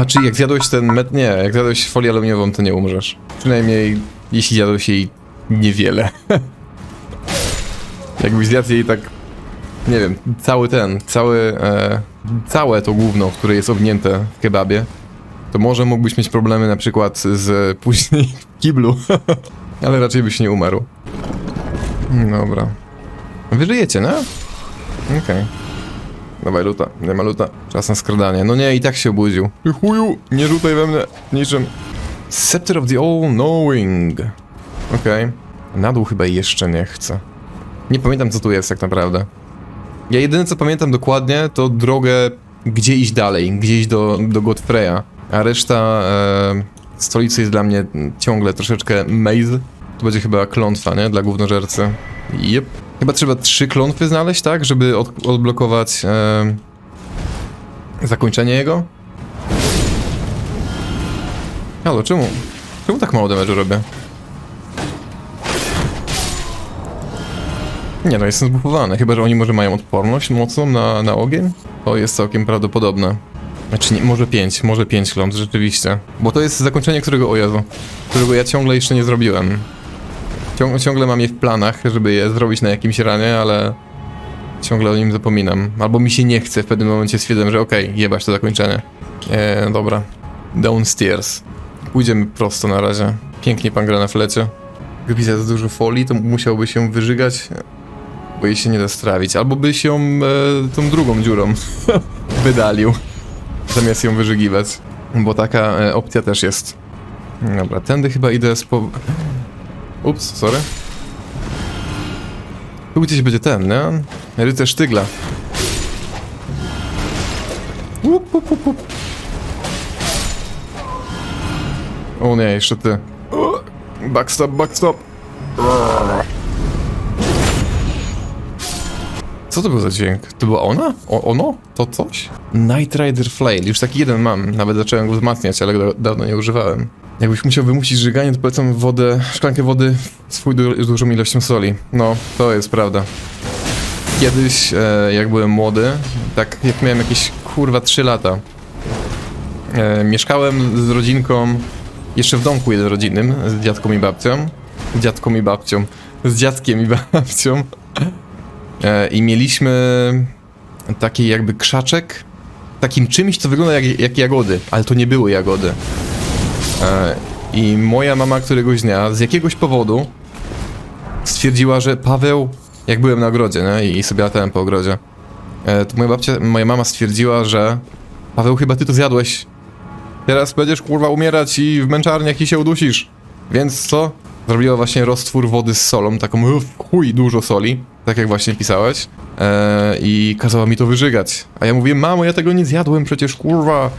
Aha, czyli jak zjadłeś ten met... Nie, jak zjadłeś folię aluminiową, to nie umrzesz. Przynajmniej jeśli zjadłeś jej niewiele. Jakbyś zjadł jej tak... Nie wiem, cały ten, cały... E, całe to gówno, które jest ownięte w kebabie, to może mógłbyś mieć problemy na przykład z później w kiblu. Ale raczej byś nie umarł. Dobra. Wy żyjecie, nie? Okej. Dawaj luta, nie ma luta. Czas na skradanie. No nie, i tak się obudził. Ty chuju, nie rzucaj we mnie niczym. Scepter of the All-Knowing. Okej. Na dół chyba jeszcze nie chcę. Nie pamiętam co tu jest tak naprawdę. Ja jedyne co pamiętam dokładnie to drogę gdzie iść dalej, gdzie iść do, do Godfreya. A reszta e, stolicy jest dla mnie ciągle troszeczkę maze. To będzie chyba klątwa, nie? Dla głównożercy. Jep. Chyba trzeba trzy klątwy znaleźć, tak? Żeby od, odblokować e, zakończenie jego. Halo, czemu? Czemu tak mało damage'u robię? Nie no, jestem zbufowany, chyba że oni może mają odporność mocną na, na ogień? To jest całkiem prawdopodobne. Znaczy, nie, może 5, może 5 kląt, rzeczywiście. Bo to jest zakończenie, którego, o Jezu, którego ja ciągle jeszcze nie zrobiłem. Ciąg, ciągle mam je w planach, żeby je zrobić na jakimś ranie, ale ciągle o nim zapominam. Albo mi się nie chce w pewnym momencie stwierdzam, że okej, jebać to zakończenie. Eee, dobra. Downstairs. Pójdziemy prosto na razie. Pięknie pan gra na flecie. Gdyby za dużo folii, to musiałby się wyżygać, bo jej się nie da strawić. Albo by się e, tą drugą dziurą wydalił, zamiast ją wyżygiwać. Bo taka e, opcja też jest. Dobra, tędy chyba idę z po... Ups, sorry. Tu gdzieś będzie ten, nie? Rycerz Tygla. Łup, łup, łup, łup. O nie, jeszcze ty. Backstop, backstop. Co to był za dźwięk? To była ona? O, ono? To coś? Night Rider Flail. Już taki jeden mam. Nawet zacząłem go wzmacniać, ale dawno nie używałem. Jakbyś musiał wymusić żyganie, to polecam wodę, szklankę wody swój du dużą ilością soli. No, to jest prawda. Kiedyś, e, jak byłem młody, tak jak miałem jakieś kurwa 3 lata, e, mieszkałem z rodzinką jeszcze w domku jednorodzinnym z dziadką i babcią. Z dziadką i babcią. Z dziadkiem i babcią. E, I mieliśmy taki jakby krzaczek. Takim czymś, co wygląda jak, jak jagody, ale to nie były jagody. E, I moja mama któregoś dnia z jakiegoś powodu stwierdziła, że Paweł, jak byłem na ogrodzie, nie? I sobie latałem po ogrodzie, e, to moja babcia, moja mama stwierdziła, że Paweł, chyba ty to zjadłeś. Teraz będziesz kurwa umierać i w męczarniach i się udusisz. Więc co? Zrobiła właśnie roztwór wody z solą, taką chuj dużo soli, tak jak właśnie pisałeś. Eee, I kazała mi to wyżygać. A ja mówię, mamo, ja tego nie zjadłem, przecież kurwa.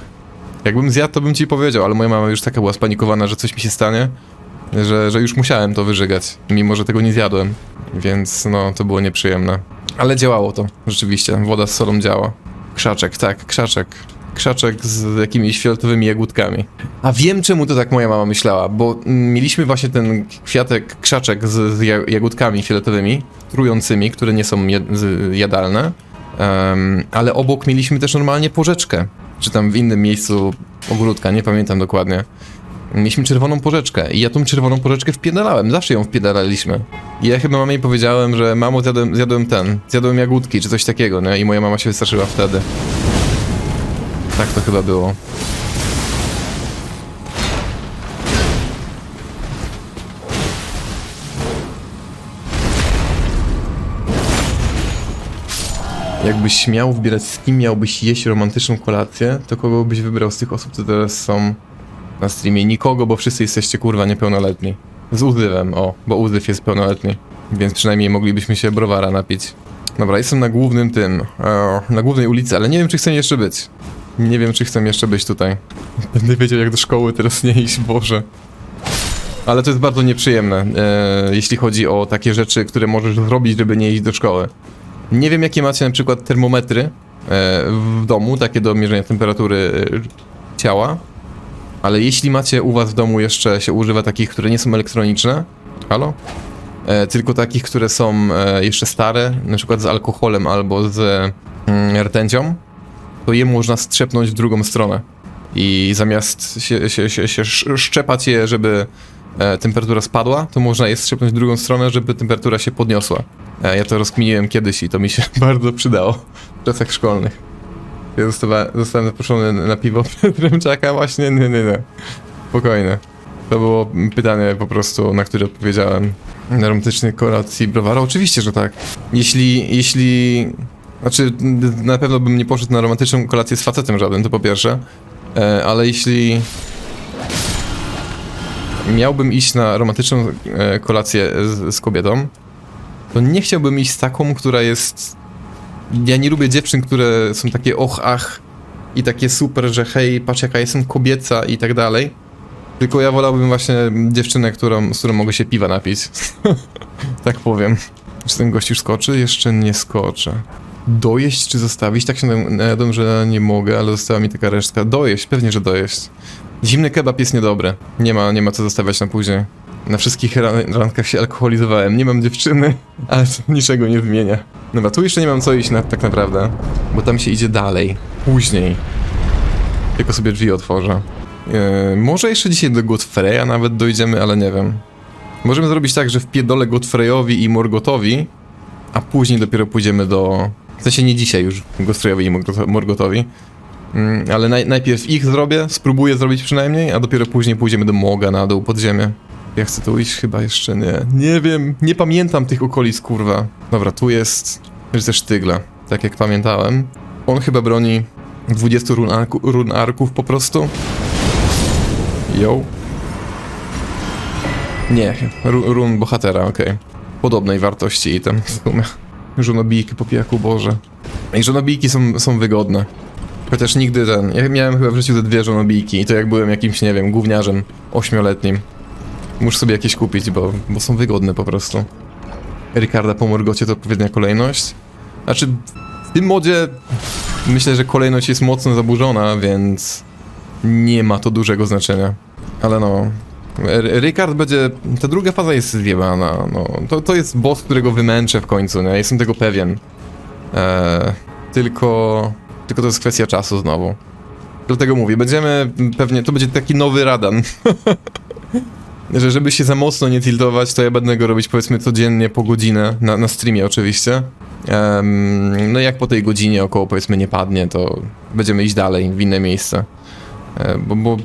Jakbym zjadł, to bym ci powiedział, ale moja mama już taka była spanikowana, że coś mi się stanie, że, że już musiałem to wyżygać, mimo że tego nie zjadłem. Więc no, to było nieprzyjemne. Ale działało to, rzeczywiście. Woda z solą działa. Krzaczek, tak, krzaczek. Krzaczek z jakimiś fioletowymi jagódkami. A wiem czemu to tak moja mama myślała, bo mieliśmy właśnie ten kwiatek, krzaczek z, z ja- jagódkami fioletowymi, trującymi, które nie są jadalne, Em, ale obok mieliśmy też normalnie porzeczkę, czy tam w innym miejscu ogródka, nie pamiętam dokładnie. Mieliśmy czerwoną porzeczkę i ja tą czerwoną porzeczkę wpierdalałem, zawsze ją wpierdalaliśmy. I ja chyba mamie powiedziałem, że mamo zjadłem, zjadłem ten, zjadłem jagódki czy coś takiego, nie? I moja mama się wystraszyła wtedy. Tak to chyba było. Jakbyś miał wybierać z kim miałbyś jeść romantyczną kolację, to kogo byś wybrał z tych osób, co teraz są na streamie? Nikogo, bo wszyscy jesteście kurwa niepełnoletni. Z Uzywem, o, bo Uzyw jest pełnoletni. Więc przynajmniej moglibyśmy się browara napić. Dobra, jestem na głównym tym, na głównej ulicy, ale nie wiem czy chcę jeszcze być. Nie wiem czy chcę jeszcze być tutaj. Będę wiedział jak do szkoły teraz nie iść, Boże. Ale to jest bardzo nieprzyjemne, e, jeśli chodzi o takie rzeczy, które możesz zrobić, żeby nie iść do szkoły. Nie wiem, jakie macie na przykład termometry e, w domu, takie do mierzenia temperatury e, ciała, ale jeśli macie u was w domu jeszcze się używa takich, które nie są elektroniczne, halo? E, tylko takich, które są jeszcze stare, na przykład z alkoholem albo z mm, rtęcią, to je można strzepnąć w drugą stronę. i zamiast się, się, się, się sz- szczepać je, żeby e, temperatura spadła, to można je strzepnąć w drugą stronę, żeby temperatura się podniosła. E, ja to rozkminiłem kiedyś i to mi się bardzo przydało w czasach szkolnych. Ja została, zostałem zaproszony na piwo przez Remczaka właśnie, nie, nie, nie. Spokojnie. To było pytanie po prostu, na które odpowiedziałem. Na romantycznej kolacji browara? Oczywiście, że tak. Jeśli, jeśli... Znaczy, na pewno bym nie poszedł na romantyczną kolację z facetem żadnym, to po pierwsze. E, ale jeśli miałbym iść na romantyczną e, kolację z, z kobietą, to nie chciałbym iść z taką, która jest... Ja nie lubię dziewczyn, które są takie och, ach i takie super, że hej, patrz jaka jestem kobieca i tak dalej. Tylko ja wolałbym właśnie dziewczynę, którą, z którą mogę się piwa napić. tak powiem. Czy ten gość już skoczy? Jeszcze nie skoczy. Dojeść czy zostawić? Tak się najadłem, że nie mogę, ale została mi taka resztka. Dojeść, pewnie, że dojeść. Zimny kebab jest niedobry. Nie ma, nie ma co zostawiać na później. Na wszystkich ran randkach się alkoholizowałem. Nie mam dziewczyny, ale to niczego nie zmienia. Dobra, tu jeszcze nie mam co iść na, tak naprawdę, bo tam się idzie dalej. Później. Tylko sobie drzwi otworzę. Yy, może jeszcze dzisiaj do Godfreya nawet dojdziemy, ale nie wiem. Możemy zrobić tak, że wpierdolę Godfreyowi i Morgotowi, a później dopiero pójdziemy do... W sensie nie dzisiaj już Godfreyowi i Morgot- Morgotowi. Mm, ale naj, najpierw ich zrobię, spróbuję zrobić przynajmniej, a dopiero później pójdziemy do Moga na dół, pod ziemię. Ja chcę tu iść? Chyba jeszcze nie. Nie wiem, nie pamiętam tych okolic, kurwa. Dobra, tu jest rycerz Sztygla, tak jak pamiętałem. On chyba broni 20 run, arku, run arków po prostu. Yo. Nie, ru, run bohatera, okej. Podobnej wartości item w sumie. Żonobijki po pijaku, Boże. I żonobijki są, są wygodne. Chociaż nigdy ten. Ja miałem chyba w życiu te dwie żonobijki i to jak byłem jakimś, nie wiem, gówniarzem ośmioletnim. Muszę sobie jakieś kupić, bo, bo są wygodne po prostu. Ricarda po Morgocie to odpowiednia kolejność. Znaczy, w tym modzie myślę, że kolejność jest mocno zaburzona, więc nie ma to dużego znaczenia. Ale no. Ricard będzie. Ta druga faza jest zjebana. No. To, to jest boss, którego wymęczę w końcu, nie? Jestem tego pewien. Eee, tylko. Tylko to jest kwestia czasu znowu. Dlatego mówię, będziemy pewnie. To będzie taki nowy radan. że żeby się za mocno nie tiltować, to ja będę go robić powiedzmy codziennie po godzinę, na, na streamie oczywiście. Em, no jak po tej godzinie około powiedzmy nie padnie, to będziemy iść dalej w inne miejsce. E, bo, bo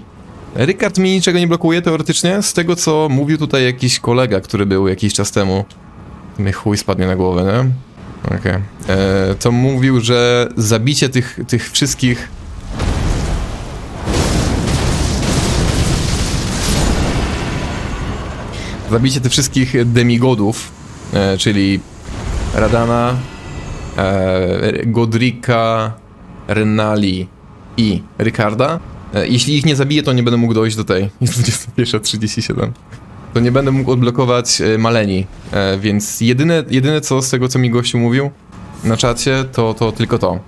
Rykard mi niczego nie blokuje teoretycznie, z tego co mówił tutaj jakiś kolega, który był jakiś czas temu. Mi chuj spadnie na głowę, nie? Okej. E, To mówił, że zabicie tych, tych wszystkich zabicie tych wszystkich demigodów, e, czyli Radana, e, Godrika, Renali i Ricarda. E, jeśli ich nie zabiję, to nie będę mógł dojść do tej. Jest 21.37. To nie będę mógł odblokować e, Maleni, e, więc jedyne, jedyne co z tego, co mi gościu mówił na czacie, to, to tylko to.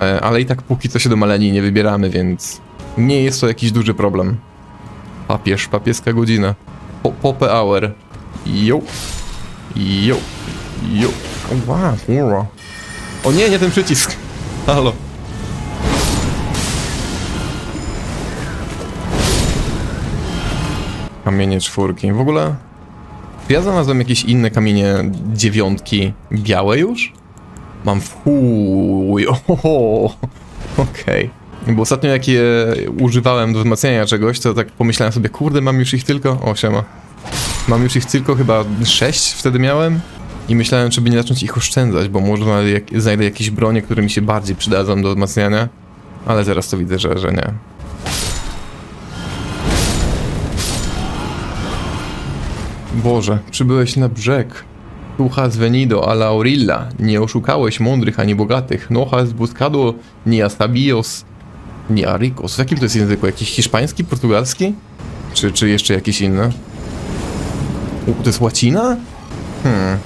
E, ale i tak póki co się do Maleni nie wybieramy, więc nie jest to jakiś duży problem. Papież, papieska godzina. Po, Pope Hour. Jo. Jo. Jo. Wow, kurwa. O nie, nie ten przycisk. Halo. Kamienie czwórki. W ogóle... Ja znalazłem jakieś inne kamienie dziewiątki białe już? Mam w chuj. Oho. Okej. Bo ostatnio jak je używałem do wzmacniania czegoś, to tak pomyślałem sobie, kurde, mam już ich tylko... O, siema. Mam już ich tylko chyba 6 wtedy miałem. I myślałem, żeby nie zacząć ich oszczędzać, bo może znajdę, jak, znajdę jakieś bronie, które mi się bardziej przydadzą do wzmacniania. Ale teraz to widzę, że, że nie. Boże, przybyłeś na brzeg. Tu has venido a la orilla. Nie oszukałeś mądrych ani bogatych. No has buscado ni a ni a. W jakim to jest języku? Jakiś hiszpański, portugalski? Czy, czy jeszcze jakiś inny? U, to jest łacina? Hmm.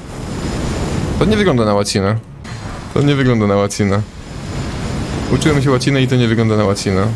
To nie wygląda na łacinę. To nie wygląda na łacinę. Uczyłem się łaciny i to nie wygląda na łacinę.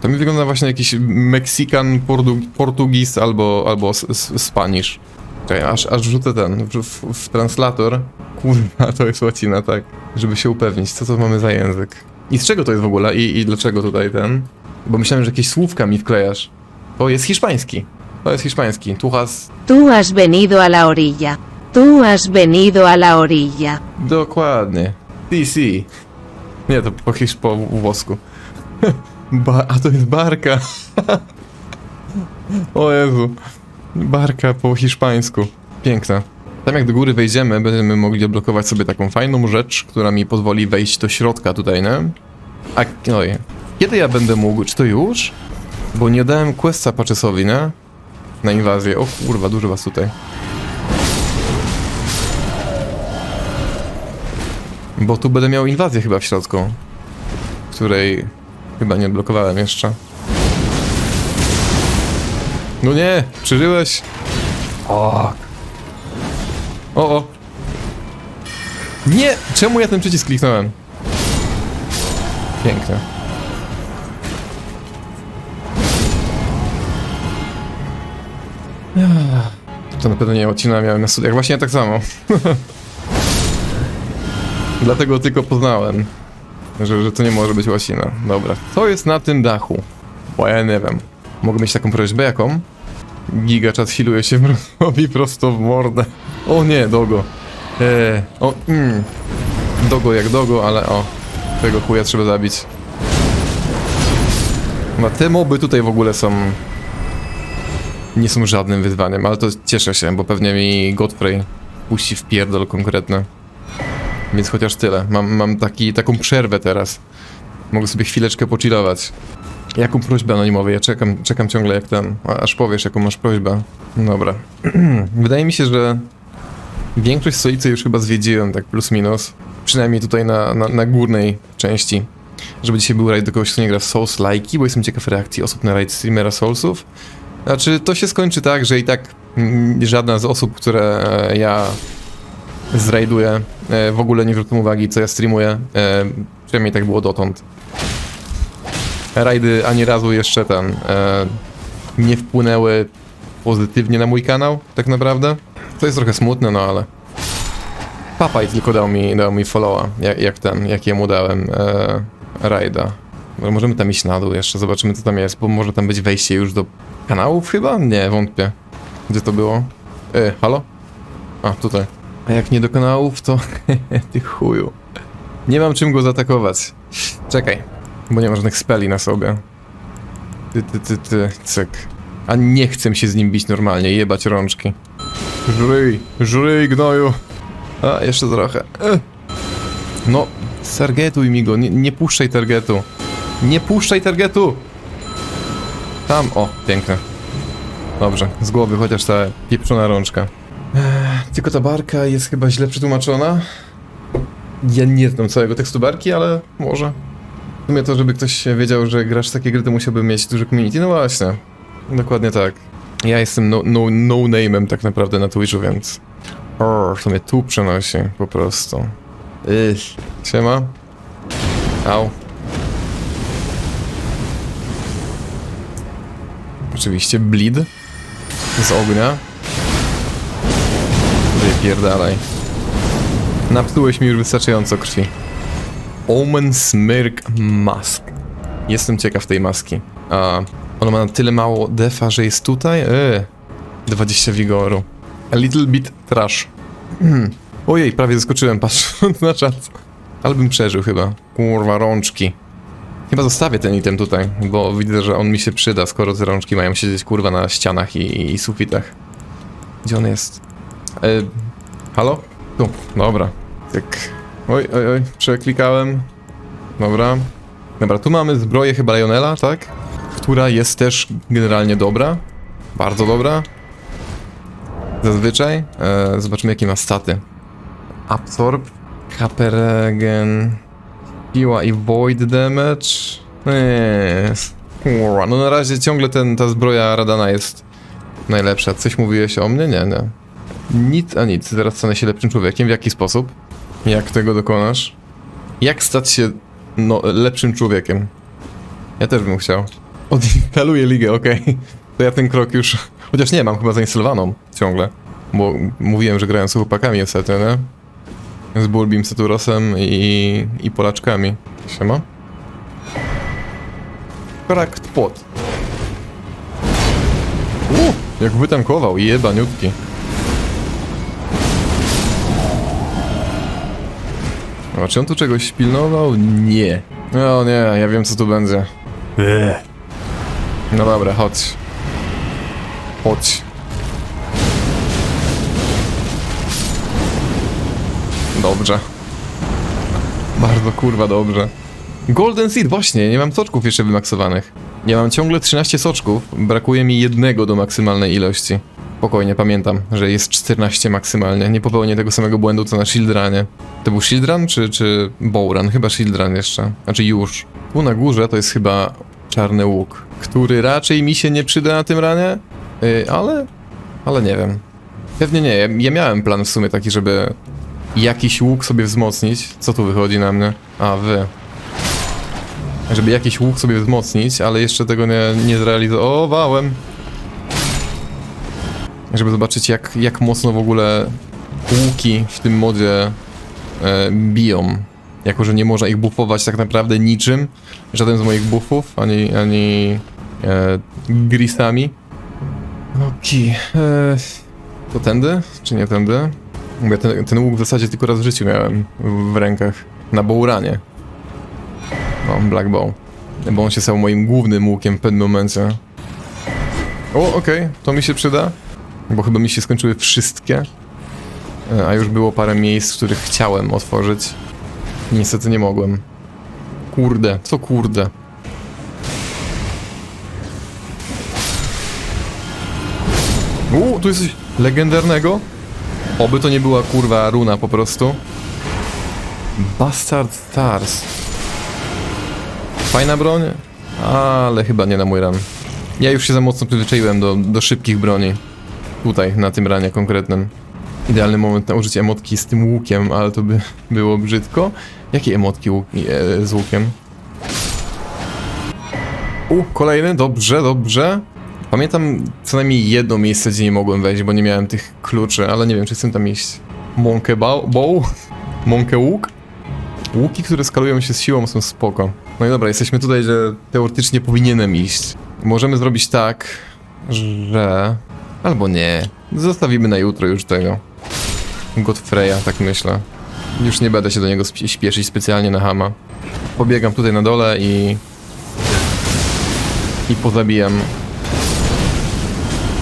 To mi wygląda właśnie jakiś Meksykan, Portu Portugis albo, albo Spanish. Czekaj, aż, aż wrzucę ten w, w, w translator. Kurwa, to jest łacina, tak. Żeby się upewnić, co to mamy za język. I z czego to jest w ogóle? I, i dlaczego tutaj ten? Bo myślałem, że jakieś słówka mi wklejasz. To jest hiszpański. To jest hiszpański. Tuchas. Tú has venido a la orilla. Tú has venido a la orilla. Dokładnie. TC. Nie, to po, hisz, po włosku. Ba a to jest barka. o Jezu. Barka po hiszpańsku. Piękna. Tam jak do góry wejdziemy, będziemy mogli odblokować sobie taką fajną rzecz, która mi pozwoli wejść do środka tutaj, nie? A, oj. Kiedy ja będę mógł? Czy to już? Bo nie dałem questa Paczesowi, nie? Na inwazję. O kurwa, dużo was tutaj. Bo tu będę miał inwazję chyba w środku, której chyba nie odblokowałem jeszcze. No nie, przeżyłeś? O. O, o. Nie! Czemu ja ten przycisk kliknąłem? Piękne. To na pewno nie odcinałem, miałem na studiach. Właśnie tak samo. Dlatego tylko poznałem, że, że to nie może być łacina. Dobra, co jest na tym dachu? Bo ja nie wiem. Mogę mieć taką prośbę, jaką? Giga czas hiluje się robi prosto w mordę. O nie, dogo. Eee, o, mm. Dogo jak dogo, ale o. Tego chuja trzeba zabić. No te moby tutaj w ogóle są... Nie są żadnym wyzwaniem, ale to cieszę się, bo pewnie mi Godfrey puści w pierdol konkretny. Więc chociaż tyle. Mam, mam taki, taką przerwę teraz. Mogę sobie chwileczkę pochillować. Jaką prośbę anonimowej? Ja czekam, czekam ciągle jak ten. Aż powiesz, jaką masz prośbę. Dobra. Wydaje mi się, że większość stolicy już chyba zwiedziłem, tak plus minus. Przynajmniej tutaj na, na, na górnej części. Żeby dzisiaj był raid do kogoś, kto nie gra w Souls lajki, bo jestem ciekaw reakcji osób na raid streamera Soulsów. Znaczy, to się skończy tak, że i tak mm, żadna z osób, które e, ja zrajduję, e, w ogóle nie zwrócą uwagi, co ja streamuję. E, przynajmniej tak było dotąd. Rajdy ani razu jeszcze ten e, nie wpłynęły pozytywnie na mój kanał, tak naprawdę. To jest trochę smutne, no ale. Papaj tylko dał mi, dał mi followa, jak, jak ten, jak jemu dałem e, rajda. Może Możemy tam iść na dół jeszcze, zobaczymy co tam jest, bo może tam być wejście już do kanałów chyba? Nie, wątpię. Gdzie to było? E, halo? A, tutaj. A jak nie do kanałów, to ty chuju. Nie mam czym go zaatakować. Czekaj, bo nie ma żadnych speli na sobie. Ty, ty, ty, ty, cyk. A nie chcę się z nim bić normalnie, jebać rączki. Żryj, żryj gnoju. A, jeszcze trochę. E. No, targetuj mi go, nie, nie puszczaj targetu. Nie puszczaj targetu! Tam, o, piękne. Dobrze, z głowy chociaż ta pieprzona rączka. Tylko ta barka jest chyba źle przetłumaczona. Ja nie znam całego tekstu barki, ale może. W sumie to, żeby ktoś wiedział, że grasz w takie gry, to musiałby mieć duże community. No właśnie. Dokładnie tak. Ja jestem no, no, no name'em tak naprawdę na Twitchu, więc... O, to mnie tu przenosi, po prostu. Ych. Siema. Au. Oczywiście bleed. Z ognia. Wypierdalaj. Napsułeś mi już wystarczająco krwi. Omen Smirk Mask. Jestem ciekaw tej maski. A ona ma tyle mało defa, że jest tutaj? Eee. 20 wigoru. A little bit trash. Ojej, prawie zaskoczyłem patrząc na czas. Ale bym przeżył chyba. Kurwa, rączki. Chyba zostawię ten item tutaj, bo widzę, że on mi się przyda, skoro te rączki mają siedzieć kurwa na ścianach i, i sufitach. Gdzie on jest? E, halo? Tu, dobra. Tak. Oj, oj, oj, przeklikałem. Dobra. Dobra, tu mamy zbroję chyba Lionela, tak? Która jest też generalnie dobra. Bardzo dobra. Zazwyczaj. E, zobaczymy jakie ma staty. Absorb, Kaperegen, Piła i Void Damage. Eee, no na razie ciągle ten, ta zbroja Radana jest najlepsza. Coś mówiłeś o mnie? Nie, nie. Nic a nic, zaraz stanę się lepszym człowiekiem. W jaki sposób? Jak tego dokonasz? Jak stać się no, lepszym człowiekiem? Ja też bym chciał. Odinstaluję ligę, okej. To ja ten krok już... Chociaż nie, mam chyba zainstalowaną ciągle. Bo mówiłem, że grałem z chłopakami ostatnio, nie? Z Bulbim, Saturosem i, i Polaczkami. Siema? Cracked pot. U, jak wytankował, jebaniutki. A czy on tu czegoś pilnował? Nie. O nie, ja wiem co tu będzie. No dobra, chodź. Chodź. Dobrze. Bardzo kurwa dobrze. Golden Seed, właśnie, nie mam soczków jeszcze wymaksowanych. Ja mam ciągle 13 soczków, brakuje mi jednego do maksymalnej ilości. Spokojnie, pamiętam, że jest 14 maksymalnie. Nie popełnię tego samego błędu co na Shieldrunie. To był Shieldrun czy, czy Bowrun? Chyba Shieldrun jeszcze. Znaczy już. Tu na górze to jest chyba czarny łuk, który raczej mi się nie przyda na tym ranie, yy, ale... ale nie wiem. Pewnie nie, ja, miałem plan w sumie taki, żeby jakiś łuk sobie wzmocnić. Co tu wychodzi na mnie? A, wy. Żeby jakiś łuk sobie wzmocnić, ale jeszcze tego nie, nie zrealizowałem. Żeby zobaczyć jak, jak mocno w ogóle łuki w tym modzie e, biją. Jako, że nie można ich buffować tak naprawdę niczym. Żaden z moich buffów, ani, ani e, grisami. Okej. E, to tędy? Czy nie tędy? Ja ten, ten łuk w zasadzie tylko raz w życiu miałem w rękach. Na Bowranie. No, Black Bow. Bo on się stał moim głównym łukiem w pewnym momencie. O, okej, to mi się przyda. Bo chyba mi się skończyły wszystkie. E, A już było parę miejsc, w których chciałem otworzyć. Niestety nie mogłem. Kurde, co kurde? U, tu jest legendarnego. Oby to nie była kurwa runa po prostu. Bastard Stars. Fajna broń, ale chyba nie na mój ran. Ja już się za mocno przyzwyczaiłem do, do szybkich broni. Tutaj, na tym ranie konkretnym. Idealny moment na użycie emotki z tym łukiem, ale to by było brzydko. Jakie emotki łuk, e, z łukiem? U, kolejny, dobrze, dobrze. Pamiętam co najmniej jedno miejsce, gdzie nie mogłem wejść, bo nie miałem tych kluczy, ale nie wiem, czy chcę tam iść. Monkey bow? Monkey łuk? Łuki, które skalują się z siłą są spoko. No i dobra, jesteśmy tutaj, że teoretycznie powinienem iść. Możemy zrobić tak, że... Albo nie. Zostawimy na jutro już tego. Godfreya, tak myślę. Już nie będę się do niego śpieszyć specjalnie na hama. Pobiegam tutaj na dole i... I pozabijam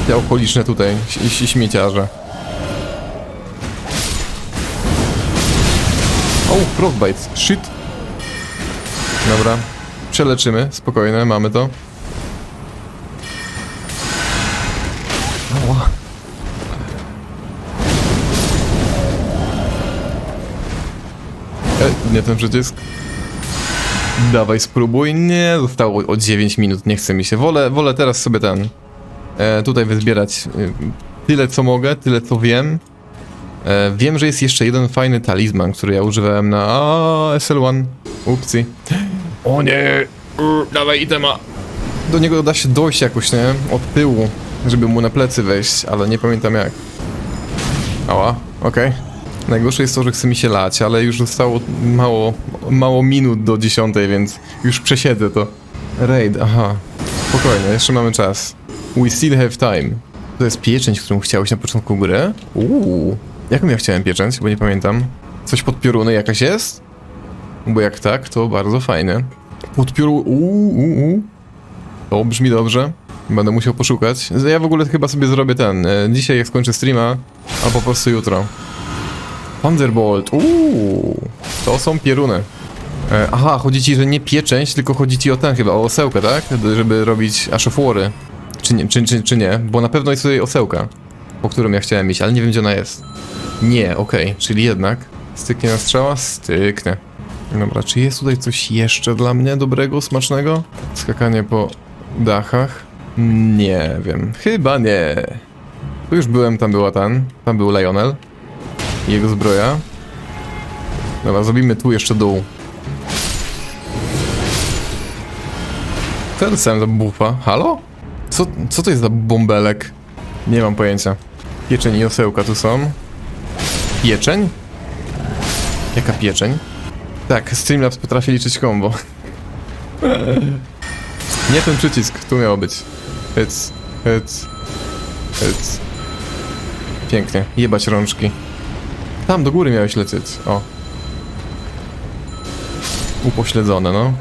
te okoliczne tutaj śmieciarze. O, frostbite. Shit. Dobra. Przeleczymy. Spokojne, mamy to. Nie ten przycisk. Dawaj, spróbuj. Nie, zostało o 9 minut, nie chce mi się. Wolę, wolę teraz sobie ten... E, tutaj wyzbierać y, tyle, co mogę, tyle, co wiem. E, wiem, że jest jeszcze jeden fajny talizman, który ja używałem na a, SL1. Upsi. O nie! U, dawaj itema. Do niego da się dojść jakoś, nie? Od tyłu, żeby mu na plecy wejść, ale nie pamiętam jak. Ała, okej. Najgorsze jest to, że chce mi się lać, ale już zostało mało, mało minut do dziesiątej, więc już przesiedzę to. Raid, aha. Spokojnie, jeszcze mamy czas. We still have time. To jest pieczęć, którą chciałeś na początku gry? Uuu. Jaką ja chciałem pieczęć, bo nie pamiętam. Coś pod pioruny jakaś jest? Bo jak tak, to bardzo fajne. Pod piorun... Uuu, uuu. To brzmi dobrze. Będę musiał poszukać. Ja w ogóle chyba sobie zrobię ten. e, Dzisiaj jak skończę streama, a po prostu jutro. Thunderbolt. Uuu. To są pieruny. E, aha, chodzi ci, że nie pieczęć, tylko chodzi ci o ten chyba, o osełkę, tak? Żeby robić aszofory. Czy nie, czy, czy, czy nie? Bo na pewno jest tutaj osełka, po którą ja chciałem iść, ale nie wiem gdzie ona jest. Nie, okej, czyli jednak. Styknie na strzała? Styknę. Dobra, czy jest tutaj coś jeszcze dla mnie dobrego, smacznego? Skakanie po dachach? Nie wiem, chyba nie. Tu już byłem, tam była ten, tam był Lionel. Jego zbroja. Dobra, zrobimy tu jeszcze dół. Co ja dostałem za bufa? Halo? Co, co to jest za bąbelek? Nie mam pojęcia. Pieczeń i osełka tu są. Pieczeń? Jaka pieczeń? Tak, Streamlabs potrafi liczyć combo. Nie ten przycisk, tu miało być. Hyc, hyc, hyc. Pięknie, jebać rączki. Tam, do góry miałeś lecieć, o. Upośledzone, no.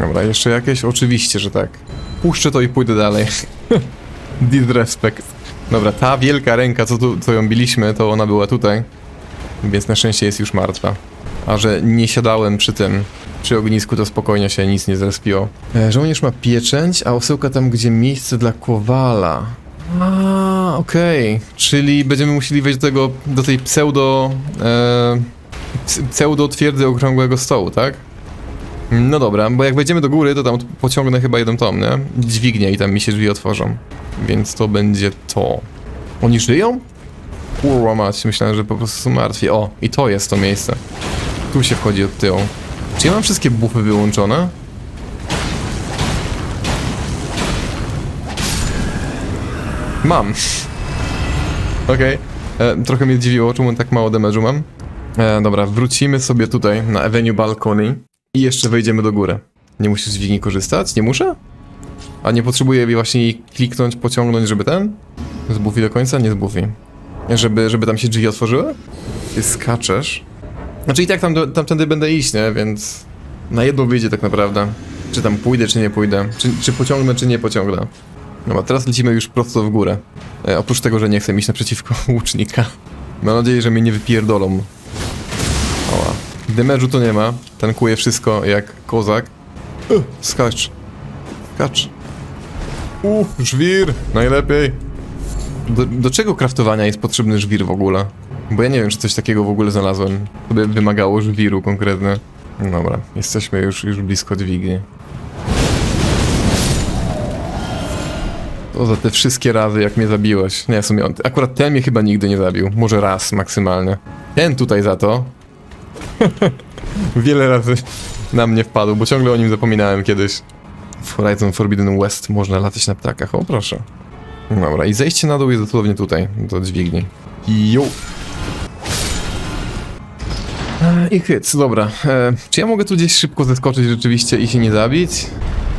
Dobra, jeszcze jakieś? Oczywiście, że tak. Puszczę to i pójdę dalej. Disrespect. Dobra, ta wielka ręka, co, tu, co ją biliśmy, to ona była tutaj. Więc na szczęście jest już martwa. A że nie siadałem przy tym, przy ognisku, to spokojnie się nic nie zrespiło. E, żołnierz ma pieczęć, a osełka tam, gdzie miejsce dla kowala. A, okej. Czyli będziemy musieli wejść do tego, do tej pseudo... E, ps- pseudo twierdzy okrągłego stołu, tak? No dobra, bo jak wejdziemy do góry, to tam pociągnę chyba jeden tom, nie? Dźwignię i tam mi się drzwi otworzą. Więc to będzie to. Oni żyją? Kurwa mać, myślałem, że po prostu są martwi. O, i to jest to miejsce. Tu się wchodzi od tyłu. Czy ja mam wszystkie bufy wyłączone? Mam. Okej. E, Trochę mnie dziwiło, czemu tak mało damage'u mam. E, dobra, wrócimy sobie tutaj na Avenue Balcony i jeszcze wejdziemy do góry. Nie musisz z dźwigni korzystać? Nie muszę? A nie potrzebuję właśnie kliknąć, pociągnąć, żeby ten? Z buffy do końca? Nie z buffy. Żeby, żeby tam się drzwi otworzyły? Ty skaczesz. Znaczy i tak tam, tamtędy będę iść, nie? Więc na jedno wyjdzie tak naprawdę. Czy tam pójdę, czy nie pójdę. Czy, czy pociągnę, czy nie pociągnę. No a teraz lecimy już prosto w górę. E, oprócz tego, że nie chcę iść naprzeciwko łucznika. Mam nadzieję, że mnie nie wypierdolą. Oła. Damage'u to nie ma. Tankuje wszystko jak kozak. Uh, skacz. Skacz. Uh, żwir! Najlepiej. Do, do czego kraftowania jest potrzebny żwir w ogóle? Bo ja nie wiem, czy coś takiego w ogóle znalazłem. To by wymagało żwiru konkretnie. Dobra, jesteśmy już, już blisko dźwigni. To za te wszystkie razy, jak mnie zabiłeś. Nie, w sumie on, akurat ten mnie chyba nigdy nie zabił. Może raz maksymalnie. Ten tutaj za to. Wiele razy na mnie wpadł, bo ciągle o nim zapominałem kiedyś. W Horizon Forbidden West można latać na ptakach, o proszę. Dobra, i zejście na dół jest dosłownie tutaj, do dźwigni. Jo. E, I hyc, dobra. E, czy ja mogę tu gdzieś szybko zeskoczyć rzeczywiście i się nie zabić?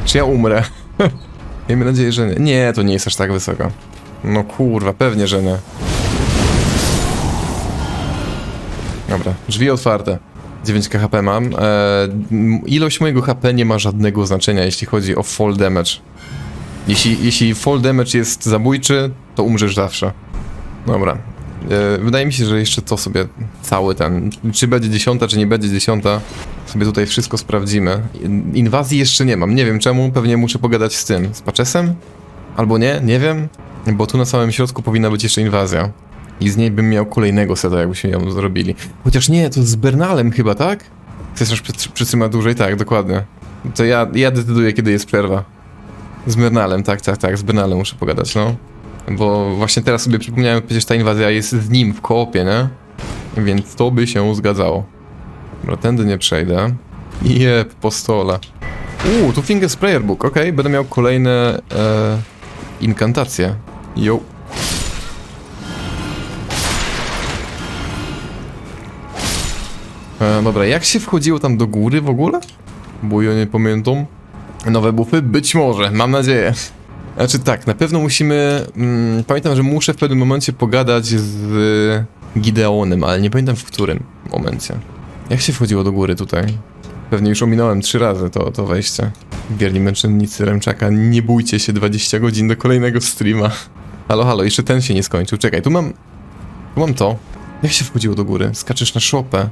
Czy ja umrę? Miejmy nadzieję, że nie. Nie, to nie jest aż tak wysoko. No kurwa, pewnie, że nie. Dobra, drzwi otwarte. 9 HP mam. E, m- ilość mojego HP nie ma żadnego znaczenia, jeśli chodzi o fall damage. Jeśli, jeśli fall damage jest zabójczy, to umrzesz zawsze. Dobra. E, wydaje mi się, że jeszcze to sobie cały ten. Czy będzie dziesiąta, czy nie będzie dziesiąta, sobie tutaj wszystko sprawdzimy. In- Inwazji jeszcze nie mam. Nie wiem czemu, pewnie muszę pogadać z tym. Z Paczesem? Albo nie, nie wiem. Bo tu na samym środku powinna być jeszcze inwazja. I z niej bym miał kolejnego seta, jakbyśmy ją zrobili. Chociaż nie, to z Bernalem chyba, tak? Chcesz aż przytr- przytrzymać dłużej? Tak, dokładnie. To ja, ja decyduję, kiedy jest przerwa. Z Bernalem, tak, tak, tak, z Bernalem muszę pogadać, no. Bo właśnie teraz sobie przypomniałem, przecież ta inwazja jest z nim w koopie, nie? Więc to by się zgadzało. Dobra, tędy nie przejdę. Jep, po stole. Uuu, tu Finger Sprayer Book, okej, będę miał kolejne e, inkantacje. Yo. E, dobra, jak się wchodziło tam do góry w ogóle? Bo ja nie pamiętam. Nowe bufy? Być może, mam nadzieję. Znaczy tak, na pewno musimy... Mm, pamiętam, że muszę w pewnym momencie pogadać z Gideonem, ale nie pamiętam w którym momencie. Jak się wchodziło do góry tutaj? Pewnie już ominąłem trzy razy to, to wejście. Wierni męczennicy Remczaka, nie bójcie się 20 godzin do kolejnego streama. Halo, halo, jeszcze ten się nie skończył. Czekaj, tu mam... Tu mam to. Jak się wchodziło do góry? Skaczesz na szopę.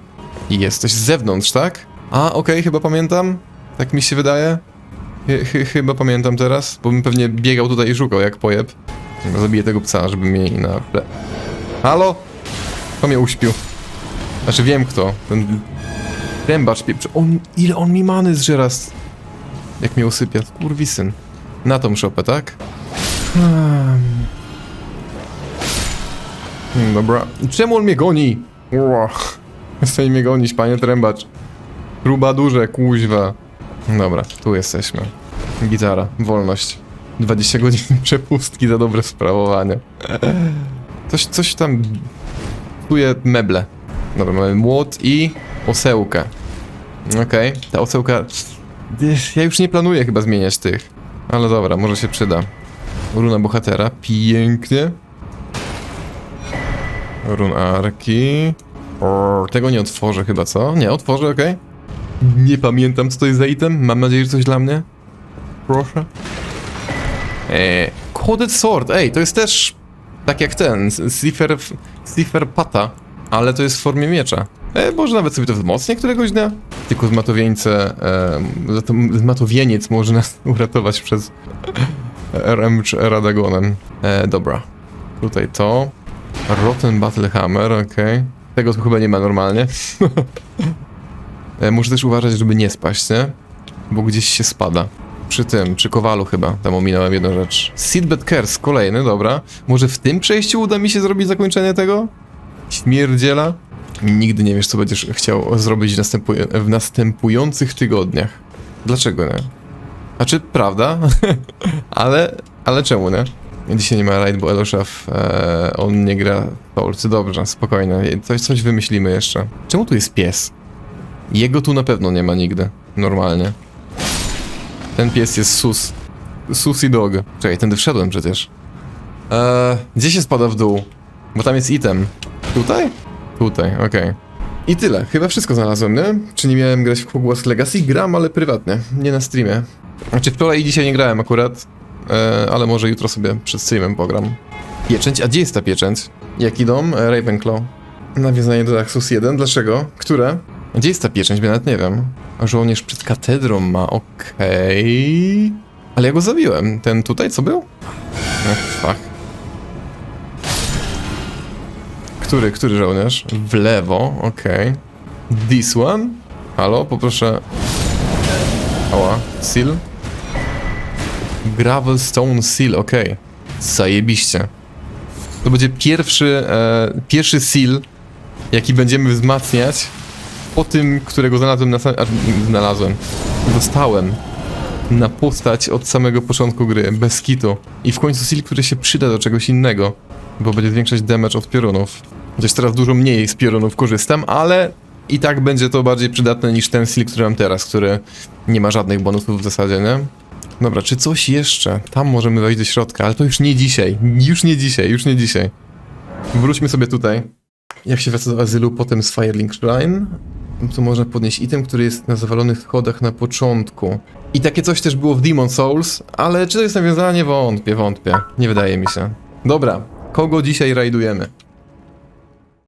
I jesteś z zewnątrz, tak? A, okej, chyba pamiętam. Tak mi się wydaje. Chy- chy- chyba pamiętam teraz, bo bym pewnie biegał tutaj i szukał jak pojeb. Zabiję tego psa, żeby mnie na ple... Halo? Kto mnie uśpił? Znaczy wiem kto. Ten rębacz pieprzy. On, ile on mi many zżera. s- Jak mnie usypia. Kurwisyn. Na tą szopę, tak? Hmm. Hmm, Dobra. Czemu on mnie goni? Chce mnie gonić, panie trębacz. Próba duże, kuźwa. Dobra, tu jesteśmy. Gitara, wolność. 20 godzin przepustki za dobre sprawowanie. Coś, coś tam... Tuje meble. Dobra, mamy młot i osełkę. Okej, ta osełka Ja już nie planuję chyba zmieniać tych. Ale dobra, może się przyda. Runa bohatera, pięknie. Run arki. O, tego nie otworzę chyba, co? Nie, otworzę, okej. Nie pamiętam, co to jest za item. Mam nadzieję, że coś dla mnie. Proszę. Eee, Coded Sword, ej, to jest też tak jak ten, Slifer, Slifer Pata, ale to jest w formie miecza. E, może nawet sobie to wzmocnię któregoś dnia. Tylko zmatowieńce, e, zmatowieniec może nas uratować przez RM czy Radagonem. E, dobra. Tutaj to. Rotten Battle Hammer, okej. Tego tu chyba nie ma normalnie. e, muszę też uważać, żeby nie spaść, nie? Bo gdzieś się spada. Przy tym, przy kowalu chyba, tam ominąłem jedną rzecz. Seedbed Curse, kolejny, dobra. Może w tym przejściu uda mi się zrobić zakończenie tego? Śmierdziela? Nigdy nie wiesz, co będziesz chciał zrobić w, następuj- w następujących tygodniach. Dlaczego nie? Znaczy, prawda? ale, ale czemu nie? Dzisiaj nie ma raid, bo Eloszaf, e, on nie gra w Soulsy. Dobrze, spokojnie. Coś, coś wymyślimy jeszcze. Czemu tu jest pies? Jego tu na pewno nie ma nigdy. Normalnie. Ten pies jest sus. Susy dog. Czekaj, tędy wszedłem przecież. Eee, gdzie się spada w dół? Bo tam jest item. Tutaj? Tutaj, okej. I tyle. Chyba wszystko znalazłem, nie? Czy nie miałem grać w Hogwarts Legacy? Gram, ale prywatnie. Nie na streamie. Znaczy wczoraj i dzisiaj nie grałem akurat. Eee, ale może jutro sobie przed streamem pogram. Pieczęć? A gdzie jest ta pieczęć? Jaki dom? E, Ravenclaw. Nawiązanie do Axus 1. Dlaczego? Które? Gdzie jest ta pieczęć? Ja nawet nie wiem. A żołnierz przed katedrą ma, okej. Ale ja go zabiłem. Ten tutaj, co był? Ach, fuck. Który, który żołnierz? W lewo, okej. This one? Halo, poproszę... Ała, seal? Gravelstone seal, okej. Zajebiście. To będzie pierwszy, e, pierwszy seal, jaki będziemy wzmacniać po tym, którego znalazłem na samym... Znalazłem. Dostałem na postać od samego początku gry, bez kitu. I w końcu seal, który się przyda do czegoś innego, bo będzie zwiększać damage od piorunów. Chociaż teraz dużo mniej z piorunów korzystam, ale i tak będzie to bardziej przydatne niż ten seal, który mam teraz, który nie ma żadnych bonusów w zasadzie, nie? Dobra, czy coś jeszcze? Tam możemy wejść do środka, ale to już nie dzisiaj. Już nie dzisiaj, już nie dzisiaj. Wróćmy sobie tutaj. Jak się wraca do azylu, potem z Firelink Shrine, to można podnieść item, który jest na zawalonych schodach na początku. I takie coś też było w Demon Souls, ale czy to jest nawiązanie? Wątpię, wątpię. Nie wydaje mi się. Dobra, kogo dzisiaj rajdujemy?